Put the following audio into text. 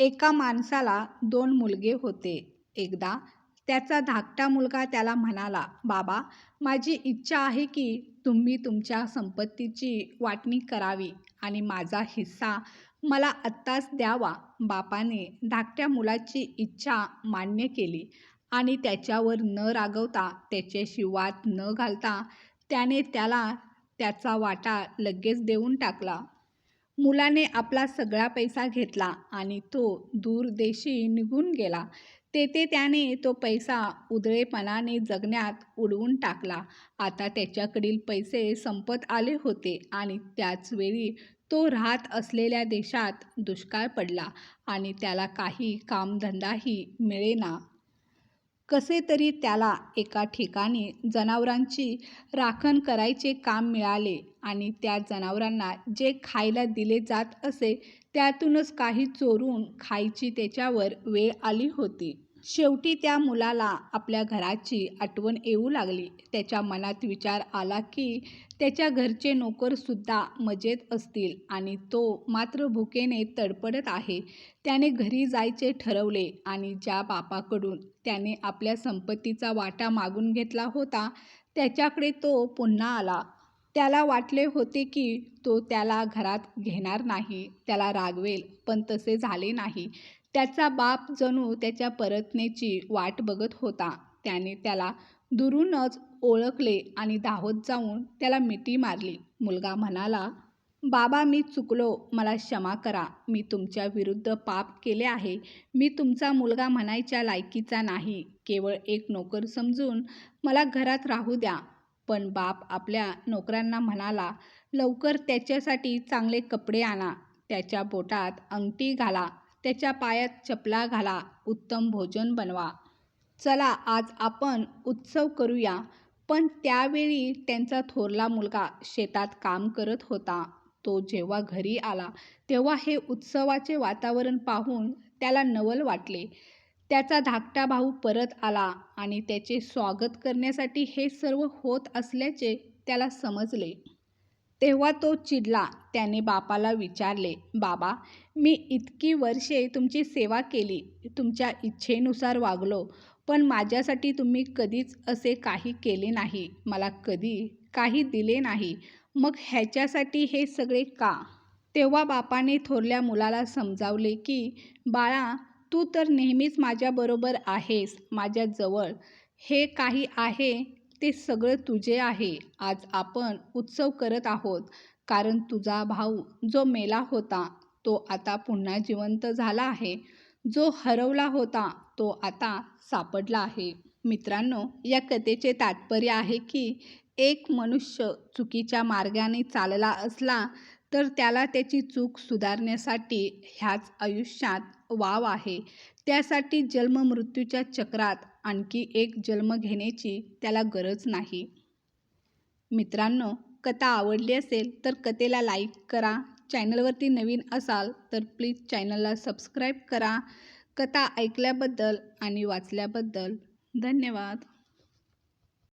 एका माणसाला दोन मुलगे होते. एकदा त्याचा धाकटा मुलगा त्याला म्हणाला, बाबा, माझी इच्छा आहे की तुम्ही तुमच्या संपत्तीची वाटणी करावी आणि माझा हिस्सा मला आत्ताच द्यावा. बापाने धाकट्या मुलाची इच्छा मान्य केली आणि त्याच्यावर न रागवता, त्याच्याशी वाद न घालता त्याने त्याला त्याचा वाटा लगेच देऊन टाकला. मुलाने आपला सगळा पैसा घेतला आणि तो दूरदेशी निघून गेला. तेथे त्याने तो पैसा उदळेपणाने जगण्यात उडवून टाकला. आता त्याच्याकडील पैसे संपत आले होते आणि त्याचवेळी तो राहत असलेल्या देशात दुष्काळ पडला आणि त्याला काही कामधंदाही मिळेना. कसे तरी त्याला एका ठिकाणी जनावरांची राखण करायचे काम मिळाले आणि त्या जनावरांना जे खायला दिले जात असे त्यातूनच काही चोरून खायची त्याच्यावर वेळ आली होती. शेवटी त्या मुलाला आपल्या घराची आठवण येऊ लागली. त्याच्या मनात विचार आला की त्याच्या घरचे नोकरसुद्धा मजेत असतील आणि तो मात्र भुकेने तडपडत आहे. त्याने घरी जायचे ठरवले आणि ज्या बापाकडून त्याने आपल्या संपत्तीचा वाटा मागून घेतला होता त्याच्याकडे तो पुन्हा आला. त्याला वाटले होते की तो त्याला घरात घेणार नाही, त्याला रागवेल, पण तसे झाले नाही. त्याचा बाप जणू त्याच्या परतनेची वाट बघत होता. त्याने त्याला दुरूनच ओळखले आणि धावत जाऊन त्याला मिठी मारली. मुलगा म्हणाला, बाबा, मी चुकलो. मला क्षमा करा. मी तुमच्या विरुद्ध पाप केले आहे. मी तुमचा मुलगा म्हणायच्या लायकीचा नाही. केवळ एक नोकर समजून मला घरात राहू द्या. पण बाप आपल्या नोकरांना म्हणाला, लवकर त्याच्यासाठी चांगले कपडे आणा, त्याच्या बोटात अंगठी घाला, त्याच्या पायात चपला घाला, उत्तम भोजन बनवा. चला आज आपण उत्सव करूया. पण त्यावेळी त्यांचा थोरला मुलगा शेतात काम करत होता. तो जेव्हा घरी आला तेव्हा हे उत्सवाचे वातावरण पाहून त्याला नवल वाटले. त्याचा धाकटा भाऊ परत आला आणि त्याचे स्वागत करण्यासाठी हे सर्व होत असल्याचे त्याला समजले. तेव्हा तो चिडला. त्याने बापाला विचारले, बाबा, मी इतकी वर्षे तुमची सेवा केली, तुमच्या इच्छेनुसार वागलो, पण माझ्यासाठी तुम्ही कधीच असे काही केले नाही, मला कधी काही दिले नाही. मग ह्याच्यासाठी हे सगळे का? तेव्हा बापाने थोरल्या मुलाला समजावले की, बाळा, तू तर नेहमीच माझ्याबरोबर आहेस, माझ्याजवळ हे काही आहे ते सगळं तुझे आहे. आज आपण उत्सव करत आहोत, कारण तुझा भाऊ जो मेला होता तो आता पुन्हा जिवंत झाला आहे. जो हरवला होता तो आता सापडला आहे. मित्रांनो, या कथेचे तात्पर्य आहे की एक मनुष्य चुकीच्या मार्गाने चालला असला तर त्याला त्याची चूक सुधारण्यासाठी ह्याच आयुष्यात वाव आहे. त्यासाठी जन्म-मृत्यूच्या चक्रात आणखी एक जन्म घेण्याची त्याला गरज नाही. मित्रांनो, कथा आवडली असेल तर कथेला लाईक करा. चॅनलवरती नवीन असाल तर प्लीज चॅनलला सबस्क्राईब करा. कथा ऐकल्याबद्दल आणि वाचल्याबद्दल धन्यवाद.